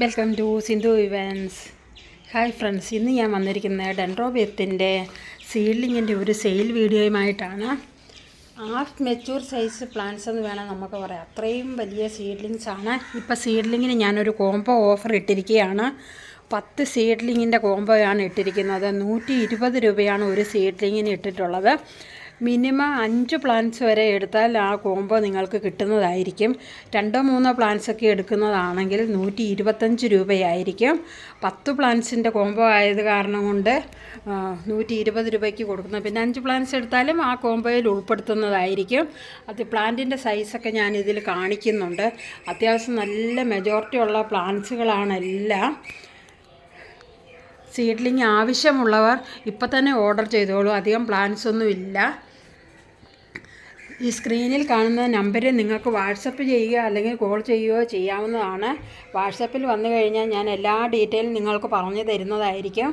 Welcome to Sindhu events. Hi friends ഇന്ന് ഞാൻ വന്നിരിക്കുന്നത് ഡെൻഡ്രോബിയത്തിന്റെ സീഡ്ലിങ്ങിന്റെ ഒരു സെയിൽ വീഡിയോയുമായിട്ടാണ്. ഹാഫ് മെച്യൂർ സൈസ് പ്ലാന്റ്സ് എന്ന് വേണം നമുക്ക് പറയാം. അത്രയും വലിയ സീഡ്ലിങ്സ് ആണ്. ഇപ്പോൾ സീഡ്ലിങ്ങിന് ഞാനൊരു കോംബോ ഓഫർ ഇട്ടിരിക്കുകയാണ്. പത്ത് സീഡ്ലിങ്ങിന്റെ കോംബോയാണ് ഇട്ടിരിക്കുന്നത്. നൂറ്റി ഇരുപത് രൂപയാണ് ഒരു സീഡ്ലിങ്ങിന് ഇട്ടിട്ടുള്ളത്. മിനിമം അഞ്ച് പ്ലാന്റ്സ് വരെ എടുത്താൽ ആ കോംബോ നിങ്ങൾക്ക് കിട്ടുന്നതായിരിക്കും. രണ്ടോ മൂന്നോ പ്ലാന്റ്സ് ഒക്കെ എടുക്കുന്നതാണെങ്കിൽ നൂറ്റി ഇരുപത്തഞ്ച് രൂപയായിരിക്കും. പത്ത് പ്ലാന്റ്സിന്റെ കോംബോ ആയത് കാരണം കൊണ്ട് നൂറ്റി ഇരുപത് രൂപയ്ക്ക് കൊടുക്കുന്നത് പിന്നെ അഞ്ച് പ്ലാന്റ്സ് എടുത്താലും ആ കോംബോയിൽ ഉൾപ്പെടുത്തുന്നതായിരിക്കും. അത് പ്ലാന്റിന്റെ സൈസൊക്കെ ഞാൻ ഇതിൽ കാണിക്കുന്നുണ്ട്. അത്യാവശ്യം നല്ല മെജോറിറ്റി ഉള്ള പ്ലാന്റ്സുകളാണ് സീഡ്ലിങ് ആവശ്യമുള്ളവർ ഇപ്പം തന്നെ ഓർഡർ ചെയ്തോളൂ. അധികം പ്ലാൻസ് ഒന്നും ഇല്ല. ഈ സ്ക്രീനിൽ കാണുന്ന നമ്പറിൽ നിങ്ങൾക്ക് വാട്സപ്പ് ചെയ്യുക അല്ലെങ്കിൽ കോൾ ചെയ്യുകയോ ചെയ്യാവുന്നതാണ്. വാട്സപ്പിൽ വന്നു കഴിഞ്ഞാൽ ഞാൻ എല്ലാ ഡീറ്റെയിലും നിങ്ങൾക്ക് പറഞ്ഞു തരുന്നതായിരിക്കും.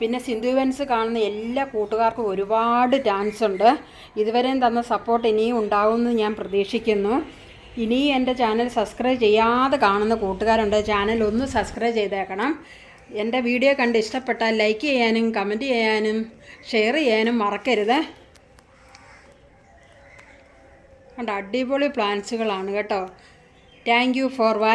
പിന്നെ സിന്ധു ഇവൻസ് കാണുന്ന എല്ലാ കൂട്ടുകാർക്കും ഒരുപാട് ചാൻസ് ഉണ്ട്. ഇതുവരെയും തന്ന സപ്പോർട്ട് ഇനിയും ഉണ്ടാകുമെന്ന് ഞാൻ പ്രതീക്ഷിക്കുന്നു. ഇനി എന്റെ ചാനൽ സബ്സ്ക്രൈബ് ചെയ്യാതെ കാണുന്ന കൂട്ടുകാരുണ്ട് ചാനൽ ഒന്ന് സബ്സ്ക്രൈബ് ചെയ്തേക്കണം. എന്റെ വീഡിയോ കണ്ട് ഇഷ്ടപ്പെട്ടാൽ ലൈക്ക് ചെയ്യാനും കമന്റ് ചെയ്യാനും ഷെയർ ചെയ്യാനും മറക്കരുത്. കണ്ട അടിപൊളി പ്ലാൻസുകളാണ് കേട്ടോ. താങ്ക് യു ഫോർ വാ